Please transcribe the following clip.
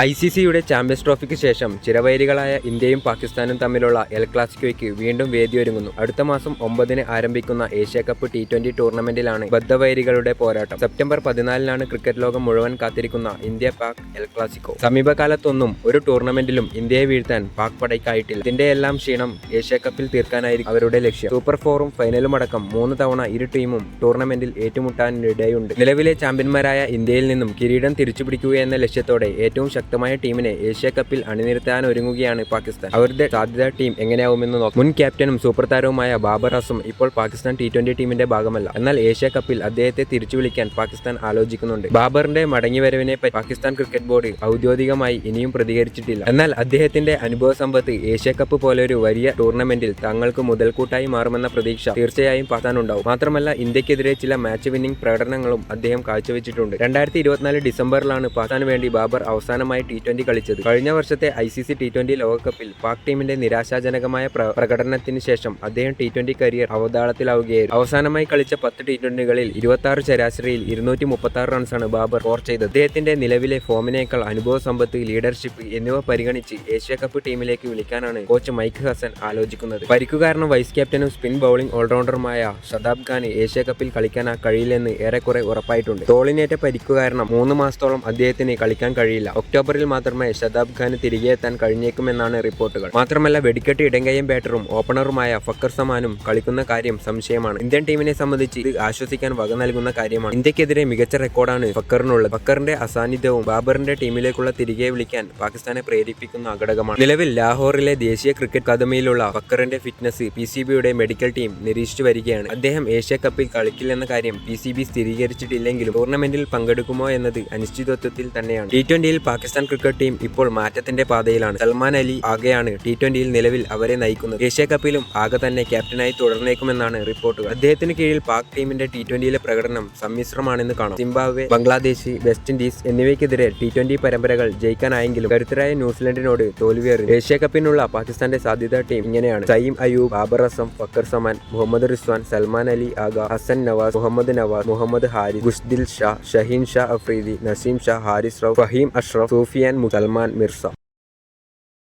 I C സിയുടെ champions ട്രോഫിക്ക് ശേഷം ചിരവൈരികളായ ഇന്ത്യയും പാകിസ്ഥാനും തമ്മിലുള്ള എൽ ക്ലാസിക്കോയ്ക്ക് വീണ്ടും വേദിയൊരുങ്ങുന്നു. അടുത്ത മാസം ഒമ്പതിന് ആരംഭിക്കുന്ന ഏഷ്യ കപ്പ് ടി ട്വന്റി ടൂർണമെന്റിലാണ് ബദ്ധവൈരികളുടെ പോരാട്ടം. സെപ്റ്റംബർ പതിനാലിനാണ് ക്രിക്കറ്റ് ലോകം മുഴുവൻ കാത്തിരിക്കുന്ന ഇന്ത്യ പാക് എൽ ക്ലാസിക്കോ. സമീപകാലത്തൊന്നും ഒരു ടൂർണമെന്റിലും ഇന്ത്യയെ വീഴ്ത്താൻ പാക് പടയ്ക്കായിട്ടില്ല. ഇതിന്റെ എല്ലാം ക്ഷീണം ഏഷ്യ കപ്പിൽ തീർക്കാനായിരിക്കും അവരുടെ ലക്ഷ്യം. സൂപ്പർ ഫോറും ഫൈനലും അടക്കം മൂന്ന് തവണ ഇരു ടീമും ടൂർണമെന്റിൽ ഏറ്റുമുട്ടാനിടയുണ്ട്. നിലവിലെ ചാമ്പ്യന്മാരായ ഇന്ത്യയിൽ നിന്നും കിരീടം തിരിച്ചുപിടിക്കുക എന്ന ലക്ഷ്യത്തോടെ ഏറ്റവും ശക്തമായ ടീമിനെ ഏഷ്യ കപ്പിൽ അണിനിരത്താൻ ഒരുങ്ങുകയാണ് പാകിസ്ഥാൻ. അവരുടെ സാധ്യത ടീം എങ്ങനെയാവുമെന്ന് നോക്കാം. മുൻ ക്യാപ്റ്റനും സൂപ്പർ താരവുമായ ബാബർ അസും ഇപ്പോൾ പാകിസ്ഥാൻ ടി ട്വന്റി ടീമിന്റെ ഭാഗമല്ല. എന്നാൽ ഏഷ്യ കപ്പിൽ അദ്ദേഹത്തെ തിരിച്ചു വിളിക്കാൻ പാകിസ്ഥാൻ ആലോചിക്കുന്നുണ്ട്. ബാബറിന്റെ മടങ്ങിവരവിനെ പാകിസ്ഥാൻ ക്രിക്കറ്റ് ബോർഡ് ഔദ്യോഗികമായി ഇനിയും പ്രതികരിച്ചിട്ടില്ല. എന്നാൽ അദ്ദേഹത്തിന്റെ അനുഭവ സമ്പത്ത് ഏഷ്യ കപ്പ് പോലൊരു വലിയ ടൂർണമെന്റിൽ തങ്ങൾക്ക് മുതൽക്കൂട്ടായി മാറുമെന്ന പ്രതീക്ഷ തീർച്ചയായും ഉണ്ടാവും മാത്രമല്ല ഇന്ത്യക്കെതിരെ ചില മാച്ച് വിന്നിംഗ് പ്രകടനങ്ങളും അദ്ദേഹം കാഴ്ചവെച്ചിട്ടുണ്ട്. രണ്ടായിരത്തി ഇരുപത്തിനാല് ഡിസംബറിലാണ് പാകിസ്ഥാന് വേണ്ടി ബാബർ അവസാനമായി ടി ട്വന്റി കളിച്ചത്. കഴിഞ്ഞ വർഷത്തെ I C C T twenty ലോകകപ്പിൽ പാക് ടീമിന്റെ നിരാശാജനകമായ പ്ര- പ്രകടനത്തിന് ശേഷം അദ്ദേഹം ടി ട്വന്റി കരിയർ അവതാളത്തിലാവുകയായിരുന്നു. അവസാനമായി കളിച്ച പത്ത് ടി ട്വന്റികളിൽ ഇരുപത്തി ആറ് ശരാശരിയിൽ ഇരുന്നൂറ്റി മുപ്പത്തി ആറ് റൺസാണ് ബാബർ സ്കോർ ചെയ്തത്. അദ്ദേഹത്തിന്റെ നിലവിലെ ഫോമിനേക്കാൾ അനുഭവ സമ്പത്ത് ലീഡർഷിപ്പ് എന്നിവ പരിഗണിച്ച് ഏഷ്യ കപ്പ് ടീമിലേക്ക് വിളിക്കാനാണ് കോച്ച് മൈക്ക് ഹസൻ ആലോചിക്കുന്നത്. പരിക്കു കാരണം വൈസ് ക്യാപ്റ്റനും സ്പിൻ ബൌളിംഗ് ഓൾറൗണ്ടറുമായ ഷതാബ് ഖാന് ഏഷ്യ കപ്പിൽ കളിക്കാൻ കഴിയില്ലെന്ന് ഏറെക്കുറെ ഉറപ്പായിട്ടുണ്ട്. തോളിനേറ്റ പരിക്കു കാരണം മൂന്ന് മാസത്തോളം അദ്ദേഹത്തിന് കളിക്കാൻ കഴിയില്ല. ഒക്ടോബറിൽ മാത്രമേ ഷതാബ് ഖാന് തിരികെ എത്താൻ കഴിഞ്ഞേക്കുമെന്നാണ് റിപ്പോർട്ടുകൾ. മാത്രമല്ല വെടിക്കെട്ട് ഇടങ്കയും ബാറ്ററും ഓപ്പണറുമായ ഫക്കർ സമാനും കളിക്കുന്ന കാര്യം സംശയമാണ്. ഇന്ത്യൻ ടീമിനെ സംബന്ധിച്ച് ഇത് ആശ്വസിക്കാൻ വക നൽകുന്ന കാര്യമാണ്. ഇന്ത്യക്കെതിരെ മികച്ച റെക്കോർഡാണ് ഫക്കറിനുള്ളത്. ഫക്കറിന്റെ അസാന്നിധ്യവും ബാബറിന്റെ ടീമിലേക്കുള്ള തിരികെ വിളിക്കാൻ പാകിസ്ഥാനെ പ്രേരിപ്പിക്കുന്ന ഘടകമാണ് നിലവിൽ ലാഹോറിലെ ദേശീയ ക്രിക്കറ്റ് അക്കാദമിയിലുള്ള ഫക്കറിന്റെ ഫിറ്റ്നസ് പി സി ബിയുടെ മെഡിക്കൽ ടീം നിരീക്ഷിച്ചു വരികയാണ്. അദ്ദേഹം ഏഷ്യ കപ്പിൽ കളിക്കില്ലെന്ന കാര്യം പി സി ബി സ്ഥിരീകരിച്ചിട്ടില്ലെങ്കിലും ടൂർണമെന്റിൽ പങ്കെടുക്കുമോ എന്നത് അനിശ്ചിതത്വത്തിൽ തന്നെയാണ്. ടി ട്വന്റിയിൽ പാകിസ്ഥാൻ ക്രിക്കറ്റ് ടീം ഇപ്പോൾ മാറ്റത്തിന്റെ പാതയിലാണ്. സൽമാൻ അലി ആകെയാണ് ടി ട്വന്റിയിൽ നിലവിൽ അവരെ നയിക്കുന്നത്. ഏഷ്യ കപ്പിലും ആകെ തന്നെ ക്യാപ്റ്റനായി തുടർന്നേക്കുമെന്നാണ് റിപ്പോർട്ടുകൾ. അദ്ദേഹത്തിന് കീഴിൽ പാക് ടീമിന്റെ ടി ട്വന്റിയിലെ പ്രകടനം സമ്മിശ്രമാണെന്ന് കാണാം. സിംബാബ്വെ ബംഗ്ലാദേശ് വെസ്റ്റ് ഇൻഡീസ് എന്നിവയ്ക്കെതിരെ ടി ട്വന്റി പരമ്പരകൾ ജയിക്കാനായെങ്കിലും കരുത്തരായ ന്യൂസിലൻഡിനോട് തോൽവിയേറി ഏഷ്യ കപ്പിനുള്ള പാകിസ്ഥാന്റെ സാധ്യതാ ടീം ഇങ്ങനെയാണ്. സയീം അയൂബ് ബാബർ അസം ഫക്കർ സമാൻ മുഹമ്മദ് റിസ്വാൻ സൽമാൻ അലി ആഗ ഹസൻ നവാസ് മുഹമ്മദ് നവാസ് മുഹമ്മദ് ഹാരി ഗുഷ്ദിൽ ഷാ ഷഹീൻ ഷാ അഫ്രീദി നസീം ഷാ ഹാരിസ് റൌഫ് ഫഹീം അഷ്റഫ് സൂഫിയാൻ മു- മിർസ